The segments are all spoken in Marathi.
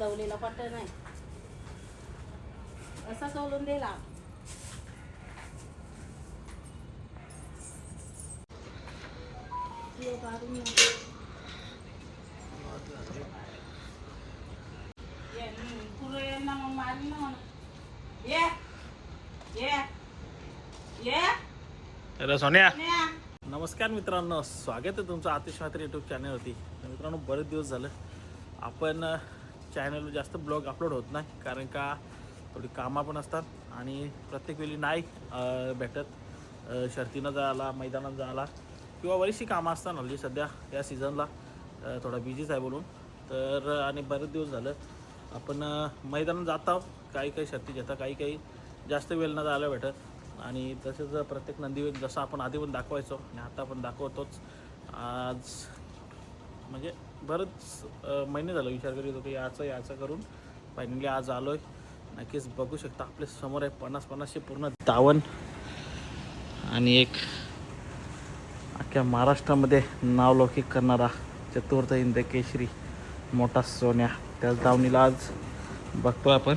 लवलेला पट्ट नाही असा सोलून दिला मग ना सोन्या. न्या. नमस्कार मित्रांनो. स्वागत आहे तुमचं आतिश मात्र यूट्यूब चॅनलवरती तर मित्रांनो बरेच दिवस झालं. आपण चॅनलवर जास्त ब्लॉग अपलोड होत नाही कारण का थोडी कामं पण असतात आणि प्रत्येक वेळी नाही भेटत. शर्तीनं जायला मैदानात जायला किंवा बरीचशी कामं असतात हल्ली म्हणजे सध्या या सीझनला थोडा बिझीच आहे बोलून. तर आणि बरेच दिवस झालं आपण मैदानात जात आहोत काही काही शर्ती घेतात काही काही जास्त वेळ न जायला भेटत. आणि तसेच प्रत्येक नंदीवेग जसं आपण आधी पण दाखवायचो आणि आता पण दाखवतोच. आज म्हणजे बरंच महिने झालं विचार करीत होतो याचं याचं करून. फायनली आज आलो आहे नक्कीच बघू शकता आपल्यासमोर आहे पन्नास पन्नासशे पूर्ण दावण. आणि एक अख्ख्या महाराष्ट्रामध्ये नावलौकिक करणारा चतुर्थ हिंद केशरी मोठा सोन्या. त्याच दावणीला आज बघतो आपण.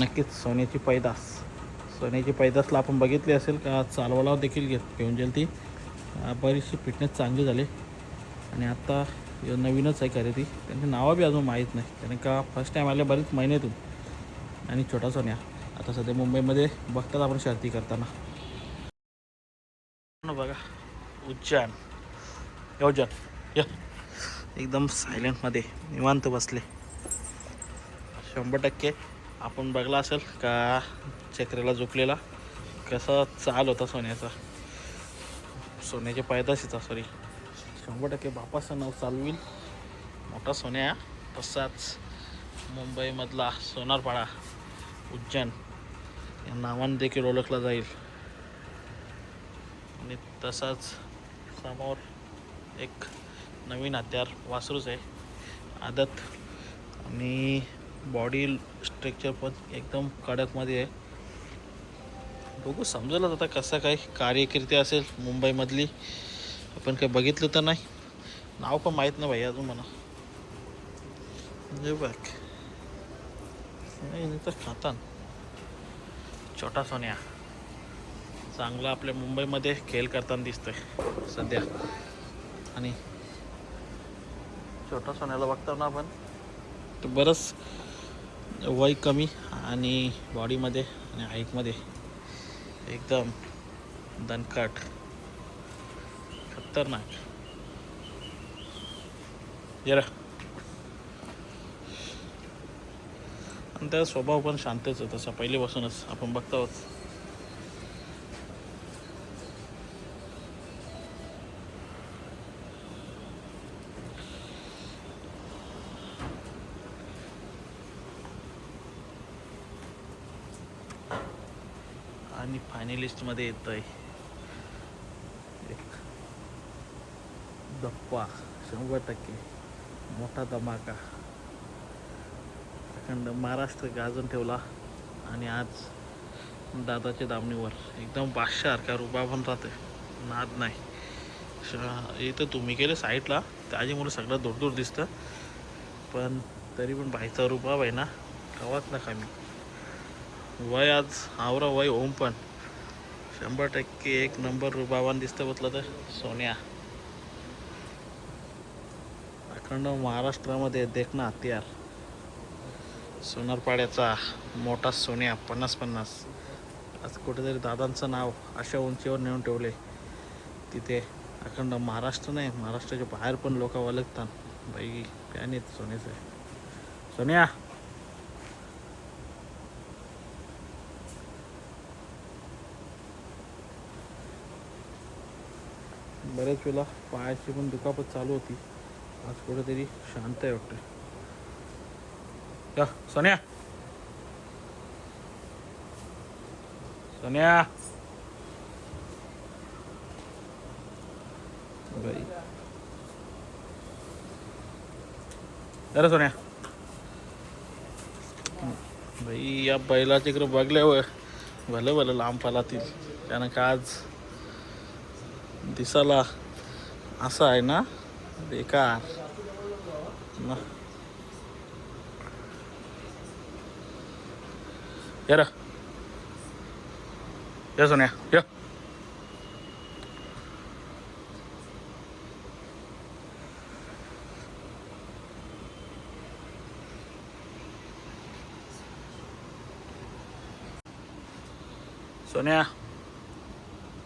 नक्कीच सोन्याची पैदास. सोन्याची पैदासला आपण बघितली असेल का चालवाला देखील घेत घेऊन जाईल ती बरीचशी फिटनेस चांगली झाली. आणि आत्ता नवीनच आहे खरेदी. त्यांची नावं बी अजून माहीत नाही. कारण का फर्स्ट टाईम आले बरेच महिन्यातून. आणि छोटा सोन्या. आता सध्या मुंबईमध्ये बघतात आपण शर्ती करताना. हो बघा. उज्जैन. या उज्जैन. या. एकदम सायलेंटमध्ये निवांत बसले. शंभर टक्के आपण बघला असेल का चक्रेला झोपलेला. कसा चाल होता सोन्याचा? सोन्याच्या पायदाशीचा सॉरी शंभर टक्के बापाचं नाव चालवील मोठा सोन्या तसाच मुंबईमधला सोनारपाडा उज्जैन या नावाने देखील ओळखला जाईल. आणि तसाच समोर एक नवीन हत्यार वासरूच आहे. आदत आणि बॉडी स्ट्रक्चर पण एकदम कडकमध्ये आहे. बघू समजेलच आता कसं काय कार्यकिर्ती असेल मुंबईमधली. आपण काय बघितलं तर नाही. नाव पण माहीत नाही भाई अजून मला. म्हणजे बघ. नाही तर खातान. छोटा सोन्या. चांगला आपल्या मुंबईमध्ये खेळ करताना दिसतोय सध्या. आणि छोटा सोन्याला बघतो ना आपण. तर बरंच वय कमी आणि बॉडीमध्ये आणि हाईटमध्ये एकदम दणकाट. खतरनाक जरा आणि त्याचा स्वभाव पण शांतच आहे तसा. पहिलेपासूनच आपण बघतो आहोत. आणि फायनलिस्टमध्ये येत आहे एक दप्पा शंभर टक्के मोठा धमाका अखंड महाराष्ट्र गाजून ठेवला आणि आज दादाच्या दामणीवर एकदम बादशासारखा रुबा पण राहते नाद नाही श- इथं तुम्ही गेले साईडला मुलं सगळं दूर दूर दिसतं पण तरी पण बाईचा रुबाब आहे ना कवाच ना कमी वय आज आवरा वय ओम पण शंभर टक्के एक नंबर रुबाबान दिसतं बसलं तर सोन्या अखंड महाराष्ट्रामध्ये देख ना हत्यार. सोनारपाड्याचा मोठा सोन्या पन्नास पन्नास. आज कुठेतरी दादांचं नाव अशा उंचीवर नेऊन ठेवले. तिथे अखंड महाराष्ट्र नाही महाराष्ट्राच्या बाहेर पण लोक ओळखतात बाई फॅन आहेत सोन्याचं. सोन्या! बऱ्याच वेळा पायाची पण दुखापत चालू होती. आज कुठंतरी शांत आहे वाटतं. या सोन्या. सोन्या. बाई. अरे सोन्या. बाई या बैलाच्या इकडे बघल्यावर भलं भलं लांब पालातील त्यानं का आज दिसाला असा आहे ना বেকার না Dạ được Dạ rồi nè Dạ Rồi nè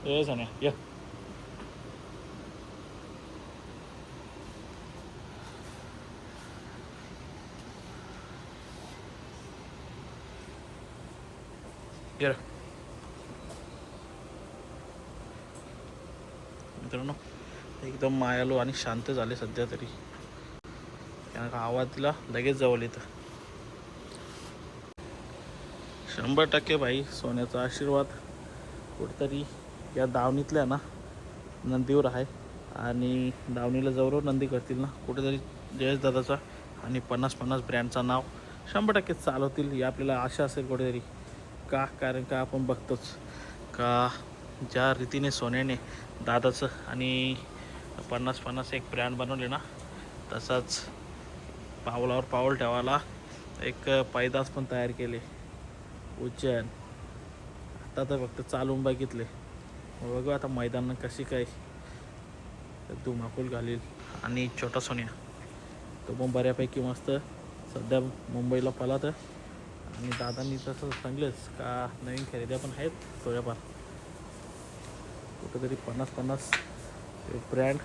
Dạ rồi nè Dạ रे. मित्रांनो एकदम मायालो आणि शांत झाले सध्या तरी. कारण का आवाज तिला लगेच जवळ येतं. शंभर टक्के भाई सोन्याचा आशीर्वाद कुठेतरी या दावणीतल्या ना नंदीवर आहे. आणि दावणीला जवळ नंदी करतील ना कुठेतरी जयेश दादाचा आणि पन्नास पन्नास ब्रँडचा नाव शंभर टक्के चालवतील ही आपल्याला आशा असेल कुठेतरी. का? कारण का आपण बघतोच का ज्या रीतीने सोन्याने दादाचं आणि पन्नास पन्नास एक ब्रँड बनवले ना तसाच पावलावर पाऊल ठेवायला एक पैदास पण तयार केले. उज्जैन. आता तर फक्त चालून बघितले. बघू आता मैदान कशी काय धुमाकूल घालील आणि छोटा सोन्या. तो पण बऱ्यापैकी मस्त. सध्या मुंबईला पला तर आणि दादांनी तसं सांगलेच का नवीन खरेद्या पण आहेत थोड्याफार. कुठंतरी पन्नास पन्नास ब्रँड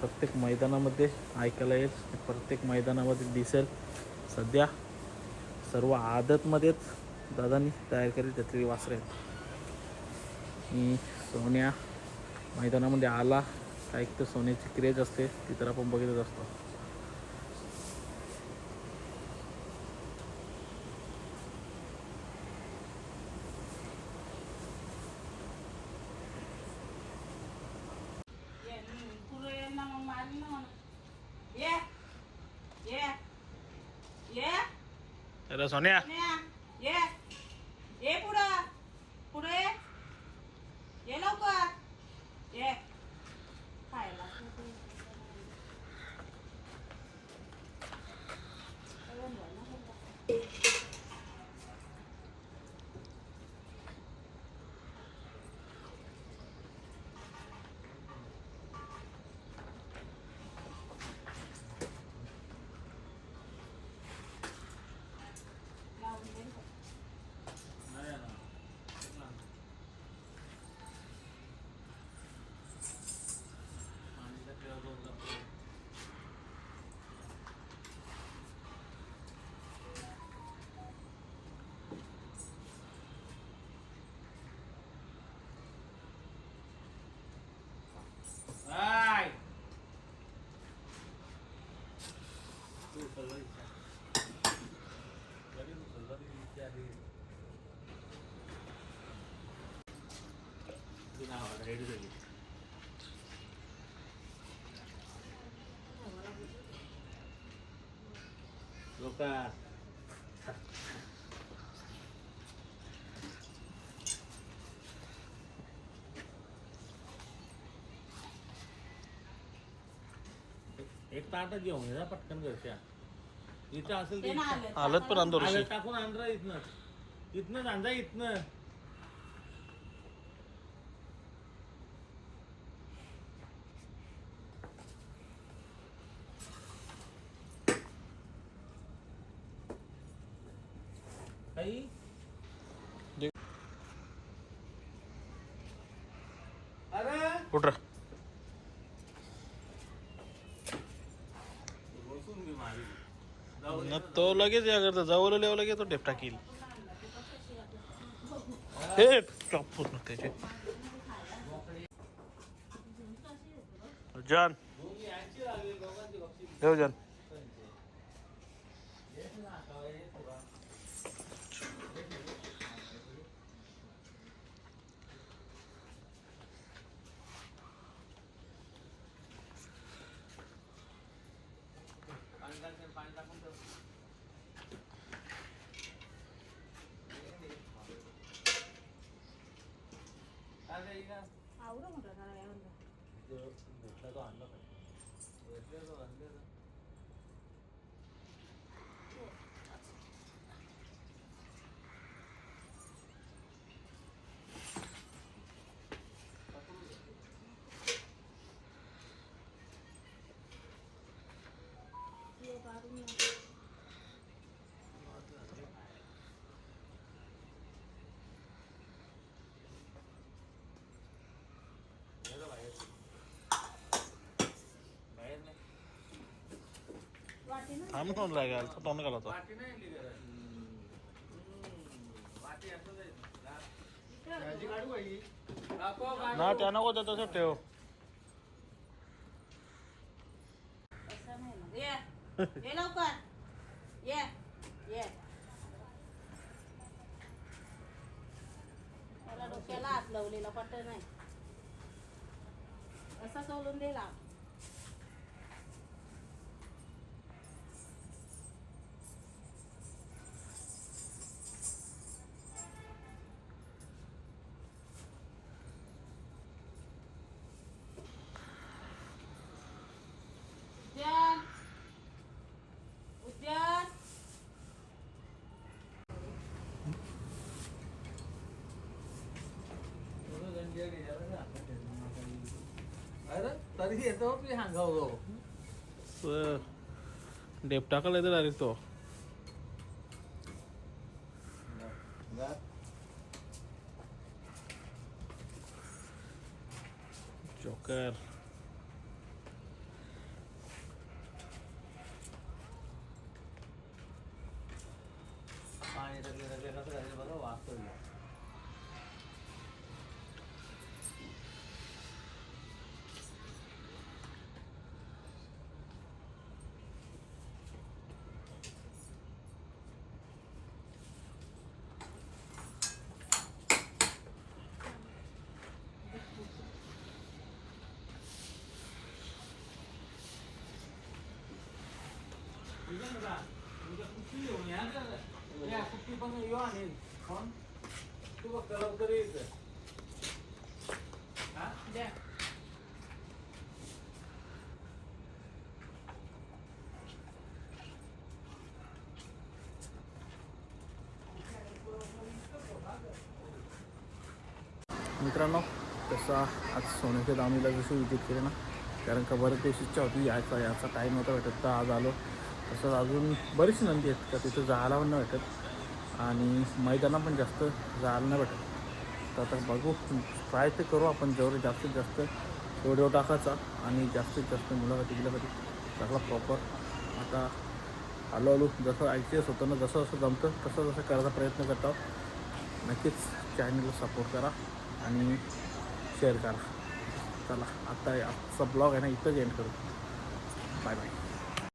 प्रत्येक मैदानामध्ये ऐकायला येईल. प्रत्येक मैदानामध्ये दिसेल. सध्या सर्व आदतमध्येच दादांनी तयार केली त्यातली वासरे आहेत. आणि सोन्या मैदानामध्ये आला. का एक तर सोन्याची क्रेज असते ती तर आपण बघितच असतो ये पुढे ना म्हणून. ये. ये. ये. सोन्या सोन्या, ये ये पुढं पुढे ये. ये लवकर ये खायला लावून दे. एक ताटच घेऊन ये ना पटकन घरच्या. इथं असेल ते ना आलं. हालत पण ऋषी टाकून आणरा इथनं. इथनं आणजा इथनं. काही? अरे! कुठं बसून न तो लगेच या करता. जवळ लिहावं लगेच तो डेप टाकील. हे टॉप पूर्ण त्याचे. जान. ठेव जान. There's. थांब म्हणून लागेल. तोंड घाला ना त्या नको त्या तसं ठेव. डोक्याला हात लावलेला पट नाही. असा सोडून दिला तरी येतो मी येते डायरेक्ट तो. जोकर मित्रांनो तसा आज सोन्याच्या दामीला जशी विजिट केली ना कारण का बरं दिवस इच्छा होती यायचा याचा टाईम होता भेटत तर आज आलो. तसंच अजून बरीचशी नंदी आहेत का तिथं जायला पण नाही भेटत. आणि मैदाना पण जास्त जायला नाही भेटत. तर आता बघू ट्राय ते करू आपण जेवढं जास्तीत जास्त. व्हिडिओ टाकायचा आणि जास्तीत जास्त मुलाखती गिलाखती टाकला प्रॉपर आता हळूहळू जसं आय सी एस होतं ना जसं जसं जमतं तसं तसं करायचा प्रयत्न करतो नक्कीच चॅनलला सपोर्ट करा आणि शेअर करा. चला आता आजचा ब्लॉग आहे ना इथंच एंड करू. Bye bye